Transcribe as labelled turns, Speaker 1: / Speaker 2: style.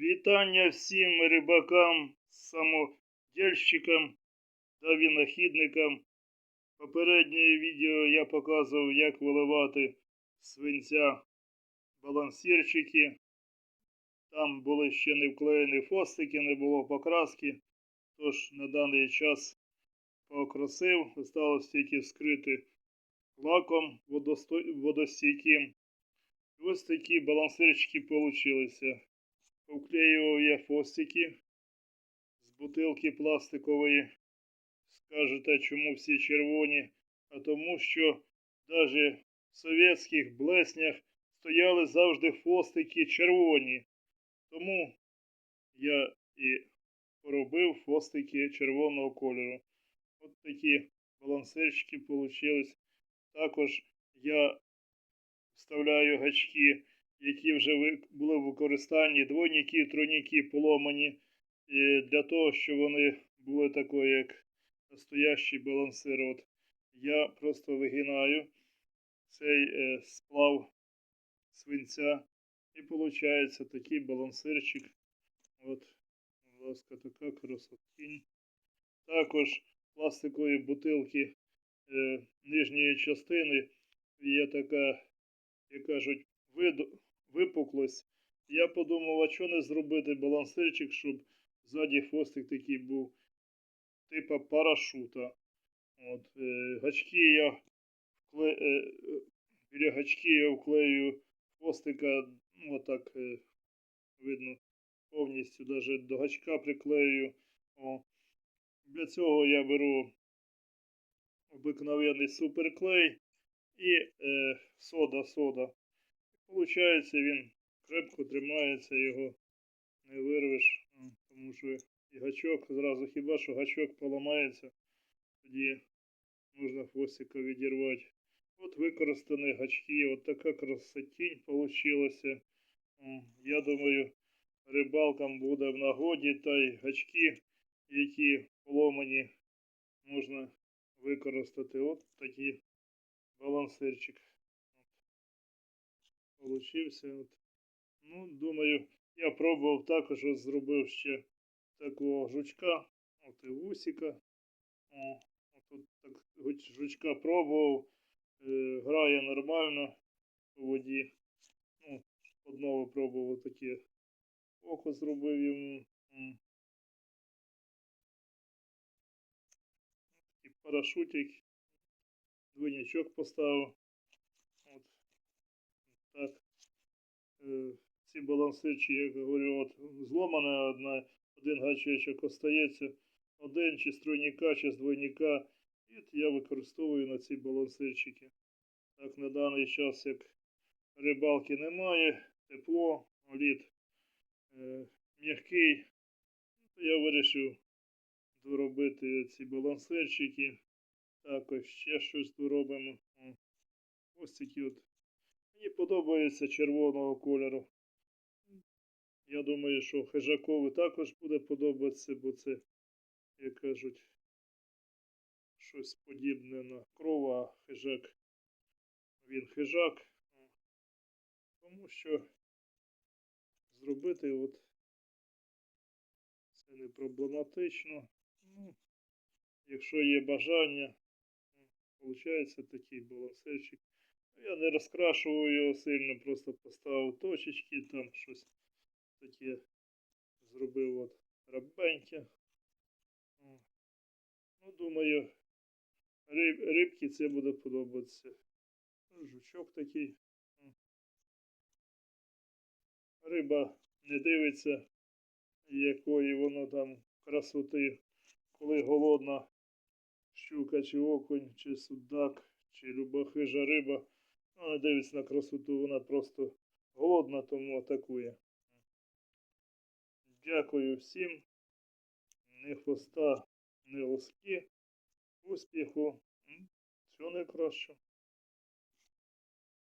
Speaker 1: Вітання всім рибакам, самодільщикам та винахідникам. Попереднє відео я показував, як виливати свинця балансірчики. Там були ще не вклеєні фостики, не було покраски. Тож на даний час покрасив. Осталось тільки вскрити лаком водостійким. Ось такі балансирчики получилися. Повклеював я фостики з бутилки пластикової. Скажете, чому всі червоні? А тому що навіть в совєтських блеснях стояли завжди фостики червоні. Тому я і поробив фостики червоного кольору. От такі балансирчики получились. Також я вставляю гачки які вже були в використанні, двойники, тройники поломані, для того, щоб вони були такої, як настоящий балансир. От я просто вигинаю цей е, сплав свинця, і виходить такий балансирчик. От, будь ласка, така красотінь. Також пластикові бутилки е, нижньої частини є така, як кажуть, виду, випуклость. Я подумав, а чого не зробити балансирчик, щоб ззаді хвостик такий був, типа парашута. От, е, гачки я вкле... е, е, біля гачки я вклею хвостика, ну, отак е, видно, повністю навіть до гачка приклею. О. Для цього я беру обикновений суперклей і е, сода, сода. Получається, він крепко тримається, його не вирвеш, тому що і гачок зразу хіба що гачок поламається, тоді можна хвостика відірвати. От використані гачки, от така красотінь. М, Я думаю, рибалкам буде в нагоді, та й гачки, які поломані, можна використати. От такий балансирчик получився. От. Ну, думаю, я пробував також ось зробив ще такого жучка, от і вусика. О, от так гуч- жучка пробував, е, грає нормально по воді. Ну, одного пробував таке око зробив йому. Парашутик, двойничок поставив. От так. Е, ці балансирчі, як я говорю, от зломана одна, один гачечок остається, один чи з тройника, чи з двойника. І я використовую на ці балансирчики. Так, на даний час, як рибалки немає, тепло, лід е, м'який, я вирішив доробити ці балансирчики. Також ще щось доробимо. Ось такі от Мені подобається червоного кольору. Я думаю, що хижакові також буде подобатися, бо це, як кажуть, щось подібне на кров, а хижак. Він хижак. Тому що зробити от це не проблематично. Ну, якщо є бажання, виходить такий балансирчик. Я не розкрашував його сильно, просто поставив точечки, там щось таке зробив от рабеньке. Ну, думаю, риб, рибки це буде подобатися. Ну, Жучок такий. Риба не дивиться, якої воно там красоти, коли голодна щука, чи окунь, чи судак, чи люба хижа риба. Вона дивиться на красоту, вона просто голодна, тому атакує. Дякую всім. Не хвоста, не лоски. Успіху. Всього найкращого.